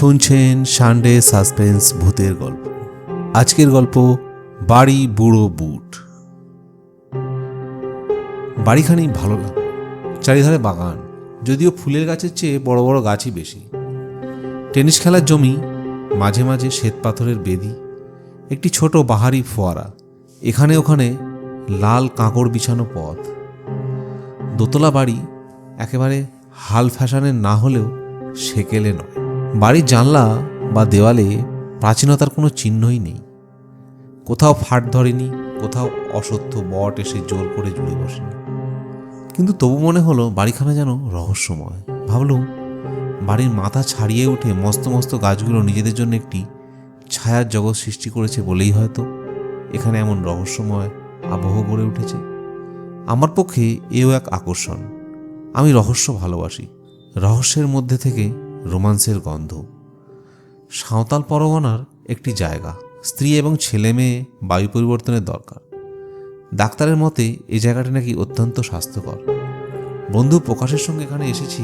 শুনছেন Sunday suspense ভূতের গল্প। আজকের গল্প, বাড়ি বুড়ো বুট। বাড়িখানি ভালো লাগে চারিধারে বাগান, যদিও ফুলের গাছের চেয়ে বড় বড় গাছই বেশি। টেনিস খেলার জমি, মাঝে মাঝে শ্বেত পাথরের বেদি, একটি ছোট বাহারি ফোয়ারা, এখানে ওখানে লাল কাঁকড় বিছানো পথ। দোতলা বাড়ি একেবারে হাল ফ্যাশনের না হলেও সেকেলে নয়। বাড়ির জানলা বা দেওয়ালে প্রাচীনতার কোনো চিহ্নই নেই। কোথাও ফাট ধরেনি, কোথাও অসত্য বট এসে জোর করে জুড়ে বসেনি। কিন্তু তবু মনে হলো বাড়িখানা যেন রহস্যময়। ভাবলুম, বাড়ির মাথা ছাড়িয়ে উঠে মস্ত মস্ত গাছগুলো নিজেদের জন্য একটি ছায়ার জগৎ সৃষ্টি করেছে বলেই হয়তো এখানে এমন রহস্যময় আবহ গড়ে উঠেছে। আমার পক্ষে এও এক আকর্ষণ। আমি রহস্য ভালোবাসি। রহস্যের মধ্যে থেকে রোমান্সের গন্ধ। সাঁওতাল পরগনার একটি জায়গা। স্ত্রী এবং ছেলে মেয়ে বায়ু পরিবর্তনের দরকার। ডাক্তারের মতে এই জায়গাটি নাকি অত্যন্ত স্বাস্থ্যকর। বন্ধু প্রকাশের সঙ্গে এখানে এসেছি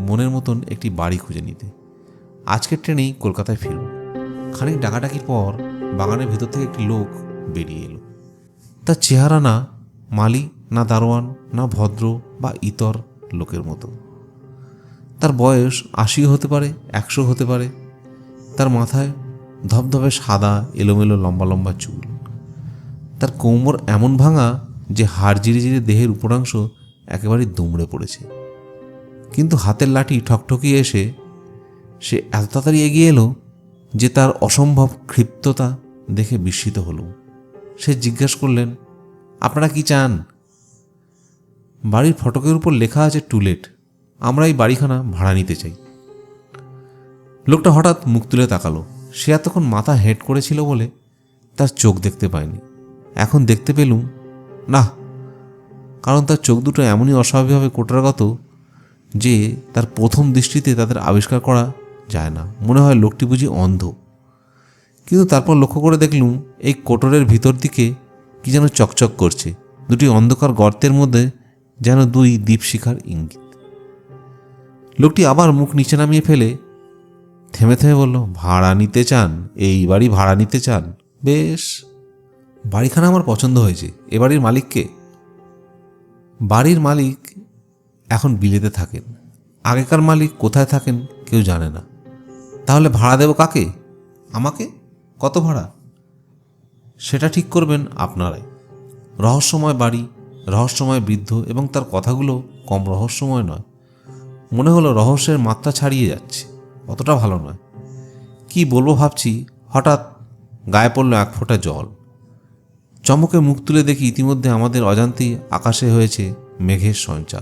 মনের মতন একটি বাড়ি খুঁজে নিতে। আজকের ট্রেনেই কলকাতায় ফিরব। খানিক ডাকাডাকির পর বাগানের ভেতর থেকে একটি লোক বেরিয়ে এলো। তার চেহারা না মালি, না দারোয়ান, না ভদ্র বা ইতর লোকের মতো। তার বয়স আশিও হতে পারে, একশো হতে পারে। তার মাথায় ধবধবে সাদা, এলোমেলো, লম্বা লম্বা চুল। তার কোমর এমন ভাঙা যে হাড় জিরে জিরে দেহের উপরাংশ একেবারে দুমড়ে পড়েছে। কিন্তু হাতের লাঠি ঠকঠকিয়ে এসে সে এত তাড়াতাড়ি এগিয়ে এলো যে তার অসম্ভব ক্ষিপ্ততা দেখে বিস্মিত হলো। সে জিজ্ঞেস করলেন, আপনারা কি চান? বাড়ির ফটকের উপর লেখা আছে টুলেট আমরা এই বাড়িখানা ভাড়া নিতে চাই। লোকটা হঠাৎ মুখ তুলে তাকালো। সে এতক্ষণ মাথা হেড করেছিল বলে তার চোখ দেখতে পায়নি। এখন দেখতে পেলুম, না, কারণ তার চোখ দুটো এমনই অস্বাভাবিকভাবে কোটরাগত যে তার প্রথম দৃষ্টিতে তাদের আবিষ্কার করা যায় না। মনে হয় লোকটি বুঝি অন্ধ। কিন্তু তারপর লক্ষ্য করে দেখলুম, এই কোটরের ভিতর দিকে কি যেন চকচক করছে। দুটি অন্ধকার গর্তের মধ্যে যেন দুই দীপশিখার ইঙ্গিত। লোকটি আবার মুখ নিচে নামিয়ে ফেলে। থেমে থেমে বলল, ভাড়া নিতে চান? এই বাড়ি ভাড়া নিতে চান? বেশ, বাড়িখানা আমার পছন্দ হয়েছে। এ বাড়ির মালিককে বাড়ির মালিক এখন বিলেতে থাকেন। আগেকার মালিক কোথায় থাকেন কেউ জানে না। তাহলে ভাড়া দেব কাকে? আমাকে? কত ভাড়া? সেটা ঠিক করবেন আপনারাই। রহস্যময় বাড়ি, রহস্যময় বৃদ্ধ এবং তার কথাগুলো কম রহস্যময় নয়। মনে হলো রহস্যের মাত্রা ছাড়িয়ে যাচ্ছে। অতটা ভালো নয়। কি বলব ভাবছি, হঠাৎ গায়ে পড়ল এক ফোঁটা জল। চমকে মুখ তুলে দেখি ইতিমধ্যে আমাদের অজান্তেই আকাশে হয়েছে মেঘের সঞ্চার।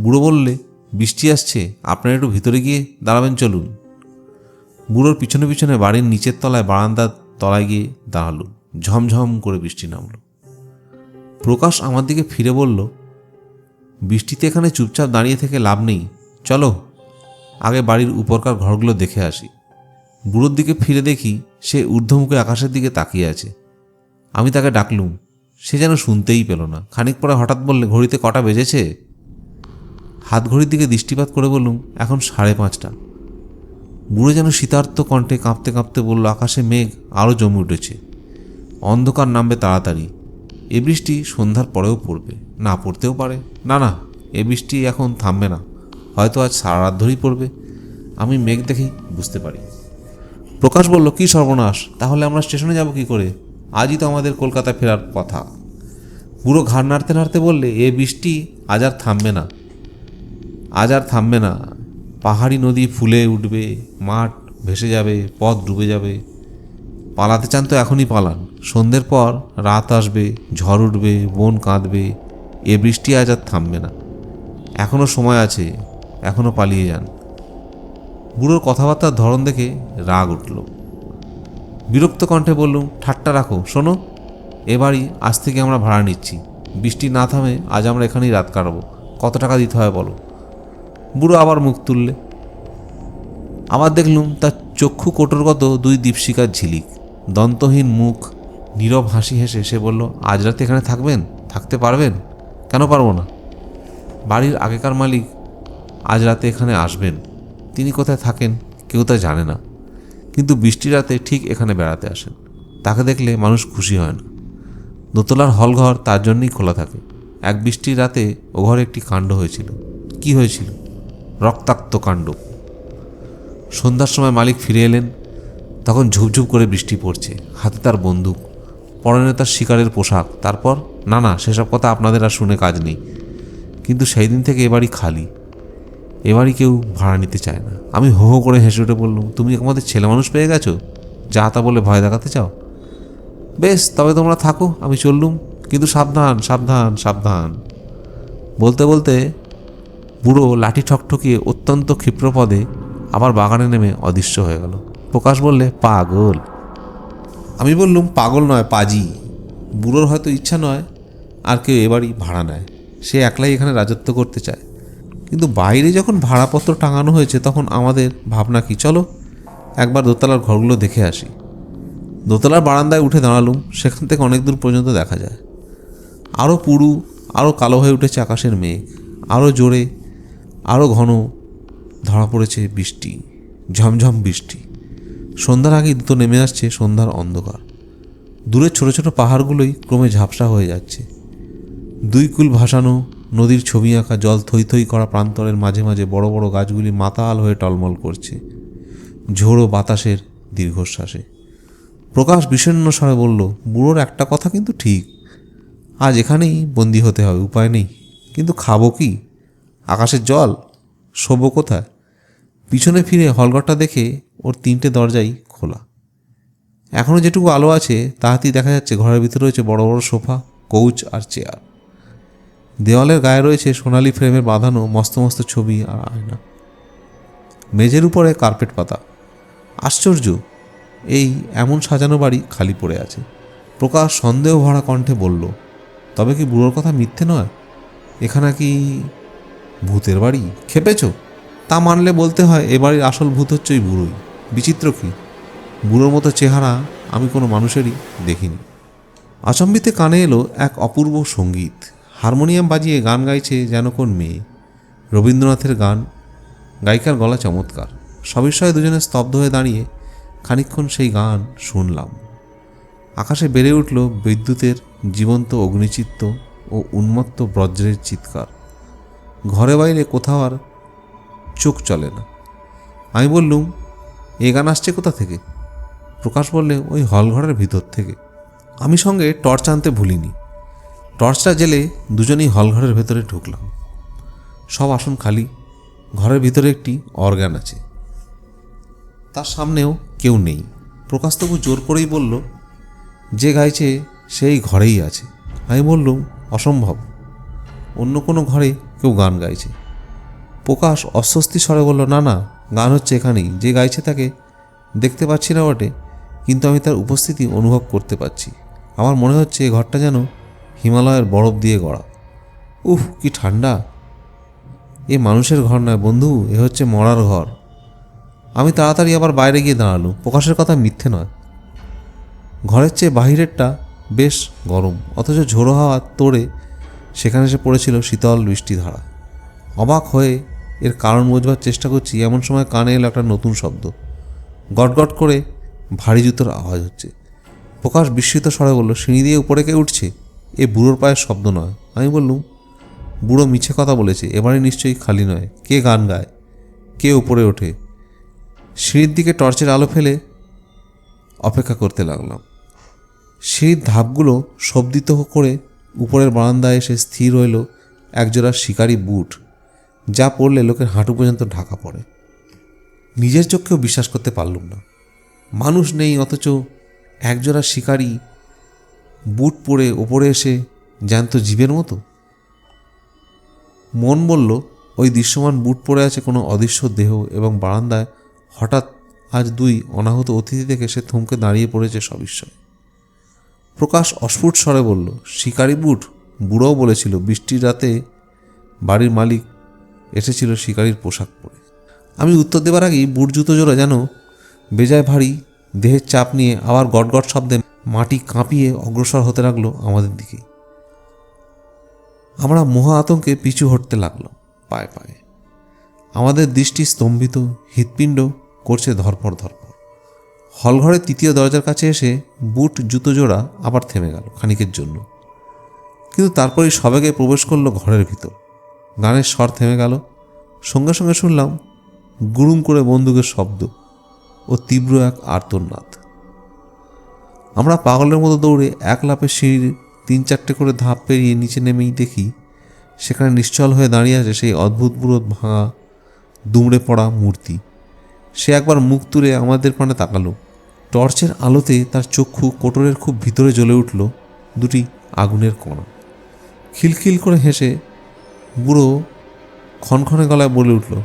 বুড়ো বললে, বৃষ্টি আসছে, আপনারা একটু ভিতরে গিয়ে দাঁড়াবেন, চলুন। বুড়োর পিছনে পিছনে বাড়ির নিচের তলায় বারান্দার তলায় গিয়ে দাঁড়াল। ঝমঝম করে বৃষ্টি নামল। প্রকাশ আমার দিকে ফিরে বলল বৃষ্টিতে এখানে চুপচাপ দাঁড়িয়ে থেকে লাভ নেই। চলো, আগে বাড়ির উপরকার ঘরগুলো দেখে আসি। বুড়োর দিকে ফিরে দেখি সে ঊর্ধ্বমুখে আকাশের দিকে তাকিয়ে আছে। আমি তাকে ডাকলুম। সে যেন শুনতেই পেল না। খানিক পরে হঠাৎ বললে, ঘড়িতে কটা বেজেছে? হাত ঘড়ির দিকে দৃষ্টিপাত করে বললুম, এখন সাড়ে পাঁচটা। বুড়ো যেন শীতার্থ কণ্ঠে কাঁপতে কাঁপতে বলল, আকাশে মেঘ আরও জমে উঠেছে। অন্ধকার নামবে তাড়াতাড়ি। এ বৃষ্টি সন্ধ্যার পরেও পড়বে। না পড়তেও পারে। না না, এ বৃষ্টি এখন থামবে না। হয়তো আজ সারা রাত ধরেই পড়বে। আমি মেঘ দেখেই বুঝতে পারি। প্রকাশ বলল, কি সর্বনাশ! তাহলে আমরা স্টেশনে যাব কি করে? আজই তো আমাদের কলকাতা ফেরার কথা। পুরো ঘাড় নাড়তে নাড়তে বললে, এ বৃষ্টি আজ আর থামবে না। আজ আর থামবে না। পাহাড়ি নদী ফুলে উঠবে, মাঠ ভেসে যাবে, পথ ডুবে যাবে। পালাতে চান তো এখনই পালান। সন্ধ্যের পর রাত আসবে, ঝড় উঠবে, বন কাঁদবে, এ বৃষ্টি আজ আর থামবে না। এখনও সময় আছে এখনও পালিয়ে যান। বুড়োর কথাবার্তার ধরন দেখে রাগ উঠল। বিরক্ত কণ্ঠে বললুম ঠাট্টা রাখো, শোনো এ বাড়ি আজ থেকে আমরা ভাড়া নিচ্ছি। বৃষ্টি না থামে আজ আমরা এখানেই রাত কাটাবো। কত টাকা দিতে হয় বলো? বুড়ো আবার মুখ তুললে। আবার দেখলুম, তার চক্ষু কোটরগত দুই দীপশিকার ঝিলিক। দন্তহীন মুখ নীরব হাসি হেসে সে বলল, আজ রাতে এখানে থাকবেন? থাকতে পারবেন? কেন পারব না? বাড়ির আগেকার মালিক, আজ রাতে এখানে আসবেন। তিনি কোথায় থাকেন কেউ তা জানে না। কিন্তু বৃষ্টি রাতে ঠিক এখানে বেড়াতে আসেন। তাকে দেখলে মানুষ খুশি হয় না। দোতলার হলঘর তার জন্যই খোলা থাকে। এক বৃষ্টির রাতে ও ঘরে একটি কাণ্ড হয়েছিল। কি হয়েছিল? রক্তাক্ত কাণ্ড। সন্ধ্যার সময় মালিক ফিরে এলেন। তখন ঝুপঝুপ করে বৃষ্টি পড়ছে। হাতে তার বন্দুক। পরনে তার শিকারের পোশাক। তারপর, না না, সেসব কথা আপনাদের আর শুনে কাজ নেই। কিন্তু সেই দিন থেকে এবারই খালি। এবারই কেউ ভাড়া নিতে চায় না। আমি হো হো করে হেসে উঠে বললুম, তুমি আমাদের ছেলে মানুষ পেয়ে গেছো? যা তা বলে ভয় দেখাতে চাও? বেশ, তবে তোমরা থাকো, আমি চললুম। কিন্তু সাবধান সাবধান সাবধান। বলতে বলতে বুড়ো লাঠি ঠকঠকিয়ে অত্যন্ত ক্ষিপ্রপদে আবার বাগানে নেমে অদৃশ্য হয়ে গেল। প্রকাশ বললে, পাগল! আমি বললুম, পাগল নয়, পাজি। বুড়োর হয়তো ইচ্ছা নয়, আর কেউ এবারই ভাড়া নেয়। সে একলাই এখানে রাজত্ব করতে চায়। কিন্তু বাইরে যখন ভাড়াপত্র টাঙানো হয়েছে, তখন আমাদের ভাবনা কি? চলো, একবার দোতলার ঘরগুলো দেখে আসি। দোতলার বারান্দায় উঠে দাঁড়ালুম, সেখান থেকে অনেক দূর পর্যন্ত দেখা যায়। আরও পুরু আরও কালো হয়ে উঠেছে আকাশের মেঘ আরও জোরে আরও ঘন ধরা পড়েছে বৃষ্টি, ঝমঝম বৃষ্টি। সন্ধ্যার আগেই দুটো নেমে আসছে সন্ধ্যার অন্ধকার। দূরের ছোট ছোট পাহাড়গুলোই ক্রমে ঝাপসা হয়ে যাচ্ছে। দুই কুল ভাসানো, নদীর ছবি আঁকা, জল থই থই করা প্রান্তরের মাঝে মাঝে বড় বড় গাছগুলি মাতাল হয়ে টলমল করছে। ঝোড়ো বাতাসের দীর্ঘশ্বাসে। প্রকাশ বিষণ্ণ স্বরে বলল, বুড়োর একটা কথা কিন্তু ঠিক। আজ এখানেই বন্দি হতে হবে, উপায় নেই। কিন্তু খাব কি? আকাশের জল? শোবো কোথায়? পিছনে ফিরে হলঘরটা দেখে ওর তিনটে দরজাই খোলা। এখনও যেটুকু আলো আছে, তাহাতেই দেখা যাচ্ছে ঘরের ভিতরে রয়েছে বড় বড় সোফা কৌচ আর চেয়ার দেওয়ালের গায়ে রয়েছে সোনালি ফ্রেমে বাঁধানো মস্ত মস্ত ছবি আর আয়না। মেঝের উপরে কার্পেট পাতা। আশ্চর্য, এই এমন সাজানো বাড়ি খালি পড়ে আছে। প্রকাশ সন্দেহ ভরা কণ্ঠে বলল, তবে কি বুড়োর কথা মিথ্যে নয়? এখানে কি ভূতের বাড়ি? খেপেছ? তা মানলে বলতে হয় এ বাড়ির আসল ভূত হচ্ছে ওই বুড়োই। বিচিত্র কি? বুড়োর মতো চেহারা আমি কোনো মানুষেরই দেখিনি। আচম্বিতে কানে এলো এক অপূর্ব সংগীত। হারমোনিয়াম বাজিয়ে গান গাইছে যেন কোন মেয়ে। রবীন্দ্রনাথের গান, গায়িকার গলা চমৎকার। সবিষয়ে দুজনে স্তব্ধ হয়ে দাঁড়িয়ে খানিকক্ষণ সেই গান শুনলাম। আকাশে বেড়ে উঠল বিদ্যুতের জীবন্ত অগ্নিচিত্ত ও উন্মত্ত বজ্রের চিৎকার। ঘরে বাইরে কোথাও আর চোখ চলে না। আমি বললুম এ গান আসছে কোথা থেকে? প্রকাশ বললে, ওই হলঘরের ভিতর থেকে। আমি সঙ্গে টর্চ আনতে ভুলিনি। টর্চটা জেলে দুজনেই হলঘরের ভেতরে ঢুকলাম। সব আসন খালি, ঘরের ভিতরে একটি অর্গান আছে। তার সামনেও কেউ নেই। প্রকাশ তবু জোর করেই বলল, যে গাইছে, সেই ঘরেই আছে। আমি বললুম, অসম্ভব। অন্য কোনো ঘরে কেউ গান গাইছে। প্রকাশ অস্বস্তি স্বরে বলল, না না গান হচ্ছে এখানেই। যে গাইছে তাকে দেখতে পাচ্ছি না বটে, কিন্তু আমি তার উপস্থিতি অনুভব করতে পারছি আমার মনে হচ্ছে এই ঘরটা যেন হিমালয়ের বরফ দিয়ে গড়া। উফ, কি ঠান্ডা। এ মানুষের ঘর নয় বন্ধু, এ হচ্ছে মরার ঘর। আমি তাড়াতাড়ি আবার বাইরে গিয়ে দাঁড়ালুম। প্রকাশের কথা মিথ্যে নয়। ঘরের চেয়ে বাহিরেরটা বেশ গরম, অথচ ঝোড়ো হাওয়া তোড়ে সেখানে এসে পড়েছিল শীতল বৃষ্টিধারা। অবাক হয়ে এর কারণ বোঝবার চেষ্টা করছি, এমন সময় কানে এলো একটা নতুন শব্দ। গটগট করে ভারী জুতোর আওয়াজ হচ্ছে। প্রকাশ বিস্মিত স্বরে বলল, সিঁড়ি দিয়ে উপরে কে উঠছে? এ বুড়োর পায়ের শব্দ নয়। আমি বললুম, বুড়ো মিছে কথা বলেছে এবারে নিশ্চয়ই খালি নয়। কে গান গায়? কে উপরে ওঠে? সিঁড়ির দিকে টর্চের আলো ফেলে অপেক্ষা করতে লাগলাম। সিঁড়ির ধাপগুলো শব্দিত করে উপরের বারান্দায় এসে স্থির হইল একজোড়া শিকারি বুট। যা পড়লে লোকের হাঁটু পর্যন্ত ঢাকা পড়ে। নিজের চোখেও বিশ্বাস করতে পারলুম না। মানুষ নেই, অথচ একজোড়া শিকারি বুট পরে ওপরে এসে জ্যান্ত জীবের মতো। মন বলল, ওই দৃশ্যমান বুট পরে আছে কোনো অদৃশ্য দেহ এবং বারান্দায় হঠাৎ আজ দুই অনাহত অতিথি দেখে সে থমকে দাঁড়িয়ে পড়েছে সবিস্ময়। প্রকাশ অস্ফুট স্বরে বলল, শিকারি বুট? বুড়োও বলেছিল, বৃষ্টির রাতে বাড়ির মালিক এসেছিল শিকারির পোশাক পরে। আমি উত্তর দেবার আগেই বুট জুতো জোড়া যেন বেজায় ভারী, দেহের চাপ নিয়ে আবার গটগট শব্দে মাটি কাঁপিয়ে অগ্রসর হতে লাগল আমাদের দিকে। আমরা মহা আতঙ্কে পিছু হটতে লাগলাম পায়ে পায়ে। আমাদের দৃষ্টি স্তম্ভিত, হৃৎপিণ্ড করছে ধরপর ধরপড় হলঘরের তৃতীয় দরজার কাছে এসে বুট জুতো জোড়া আবার থেমে গেল খানিকের জন্য। কিন্তু তারপরেই সবেগে প্রবেশ করল ঘরের ভিতর। গানের স্বর থেমে গেল। সঙ্গে সঙ্গে শুনলাম গুরুম করে বন্দুকের শব্দ ও তীব্র এক আর্তনাদ। আমরা পাগলের মতো দৌড়ে এক লাফে সিঁড়ির তিন চারটে করে ধাপ পেরিয়ে নিচে নেমেই দেখি সেখানে নিশ্চল হয়ে দাঁড়িয়ে আছে সেই অদ্ভুত বুড়ো ভাঙা, দুমড়ে পড়া মূর্তি। সে একবার মুখ তুলে আমাদের পানে তাকালো। টর্চের আলোতে তার চক্ষু কোটরের খুব ভিতরে জ্বলে উঠল দুটি আগুনের কণা। খিলখিল করে হেসে বুড়ো ক্ষণক্ষণে গলায় বলে উঠল,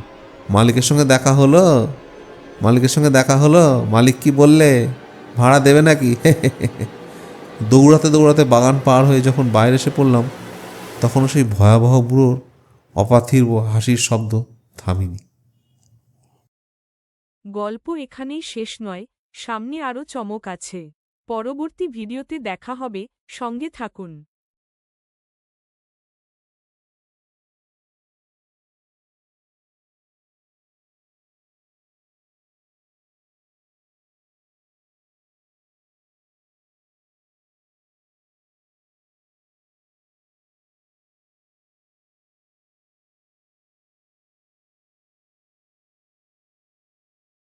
মালিকের সঙ্গে দেখা হলো? মালিকের সঙ্গে দেখা হলো? মালিক কি বললে? ভাড়া দেবে নাকি? দৌড়াতে দৌড়াতে বাগান পার হয়ে যখন বাইরে এসে পড়লাম, তখনও সেই ভয়াবহ বুড়োর অপাথির ও হাসির শব্দ থামিনি। গল্প এখানেই শেষ নয়, সামনে আরও চমক আছে। পরবর্তী ভিডিওতে দেখা হবে, সঙ্গে থাকুন।